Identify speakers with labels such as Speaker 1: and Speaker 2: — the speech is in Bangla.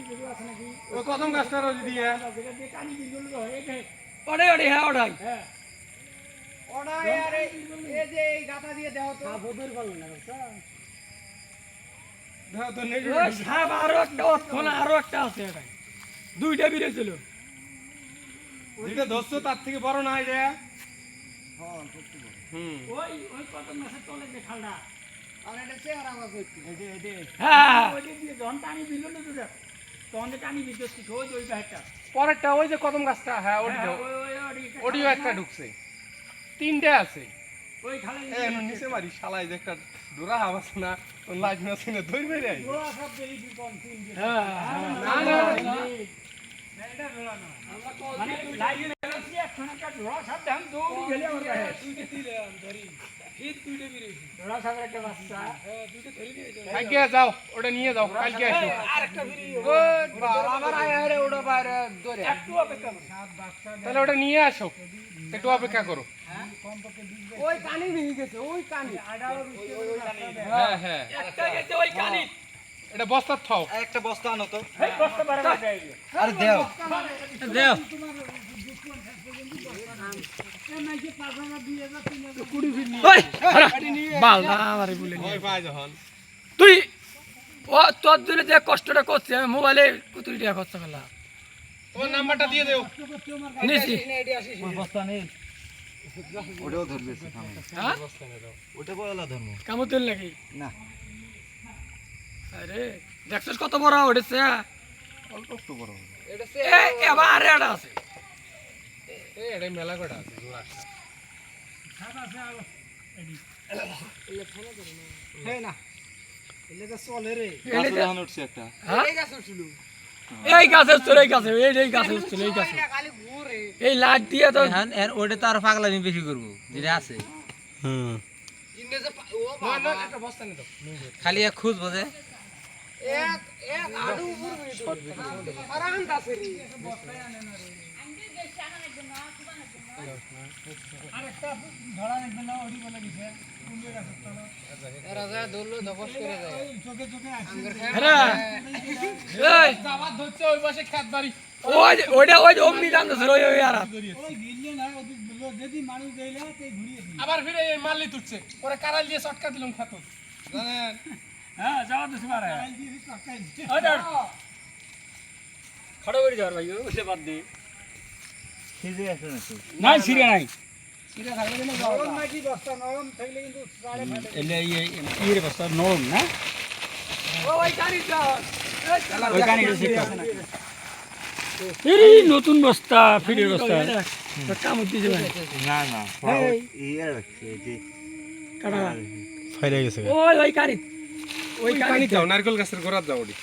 Speaker 1: বেগুন আছে নাকি?
Speaker 2: ওই কদম গাছটা রোজ দিয়ে?
Speaker 1: যেটা দিয়ে কানি বিগুলো হয়, এই যে,
Speaker 3: ওটাই ওটাই হ্যাঁ ওটাই
Speaker 1: হ্যাঁ। সাপ ভালো না, বুঝছ?
Speaker 2: তো নেই
Speaker 3: সাপ আরও একটা ওখানে আরও একটা আছে এটাই। দুইটা বেরিয়েছিল।
Speaker 2: যেটা ধরছো তার থেকে বড় না এটা হুম
Speaker 1: ওই ওই কত মাসের তলে যে খালটা?
Speaker 3: হ্যাঁ।
Speaker 1: ওইটা দিয়ে যখন টানি বিল না তো তখন টানি বিদ্যুৎ ওই ওই গাছটা
Speaker 2: পরেরটা ওই যে কদম গাছটা হ্যাঁ ওটি
Speaker 1: হ্যাঁ,
Speaker 2: একটা ঢুকছে। তিনটে আছে।
Speaker 1: ওই খালে
Speaker 2: নিচে মারি শালাই যে একটা ডোরা না লাইট মেরে আই।
Speaker 3: হ্যাঁ
Speaker 2: না না
Speaker 1: আমার
Speaker 2: যাও ওটা নিয়ে যাও কালকে আসো।
Speaker 1: একটু
Speaker 2: তাহলে ওটা নিয়ে আসো একটু অপেক্ষা করো।
Speaker 3: ওই কানি ভেঙে গেছে ওই কানি
Speaker 2: হ্যাঁ হ্যাঁ।
Speaker 3: ওই কানি
Speaker 2: এটা বস্তার থাও
Speaker 4: একটা বস্তা আনো তো।
Speaker 1: বস্তা।
Speaker 4: আরে দেও।
Speaker 3: দেও। ওই বাল না আমারে বলে
Speaker 2: ওই পায় যখন।
Speaker 3: তুই ও তোর দিলে যে কষ্টটা করছে আমি মোবাইলে কুতুরি টাকা খরচ করলাম।
Speaker 2: ওর নাম্বারটা দিয়ে দেও।
Speaker 3: নিছি।
Speaker 4: বস্তা নেই। ওটাও ধরবে
Speaker 3: হ্যাঁ?
Speaker 4: ওটা বলা ধর্ম।
Speaker 3: কামো নাকি?
Speaker 4: না।
Speaker 3: আরে দেখছিস কত বড়? এ এটা আছে।
Speaker 2: এটা মেলা কটা আছে? জোড়া
Speaker 3: এলে তো-
Speaker 4: এখন উঠছে একটা।
Speaker 3: হ্যাঁ? এই গাছে উঠছিল। এই গাছে এই এই গাছে উঠছিল এই গাছে এই লাট দিয়ে তো
Speaker 5: ওটা তো আর পাগলামি বেশি করব যেটা আছে। খালি এক খুঁজবো যে।
Speaker 3: হ্যাঁ এই
Speaker 2: আবার ধরছে ওই পাশে আবার ফিরে এই মাল্লি তুটছে পরে কারাল দিয়ে চটকা দিলাম খেত
Speaker 1: হ্যাঁ, যাওয়া
Speaker 3: করে যাওয়ার ভাই ওইটা বাদ দে।
Speaker 4: সিজে আছে নাকি?
Speaker 1: নাই, ছিঁড়ে নাই। এলে এই- এই- এই রে বস্তা নরম না?
Speaker 3: ও ওই গাড়িটা
Speaker 1: ওই কানিটা ঠিক আছে। এই নতুন বস্তা ফিরের বস্তা।
Speaker 3: কাম দিতে পারে
Speaker 4: না না ইয়ে রাখছে যে
Speaker 3: কাটা।
Speaker 4: ফাইলে গেছে
Speaker 3: ওই ওই গাড়ি ওই গাড়ি
Speaker 2: দাও নারকেল গাছের যাও ওটি।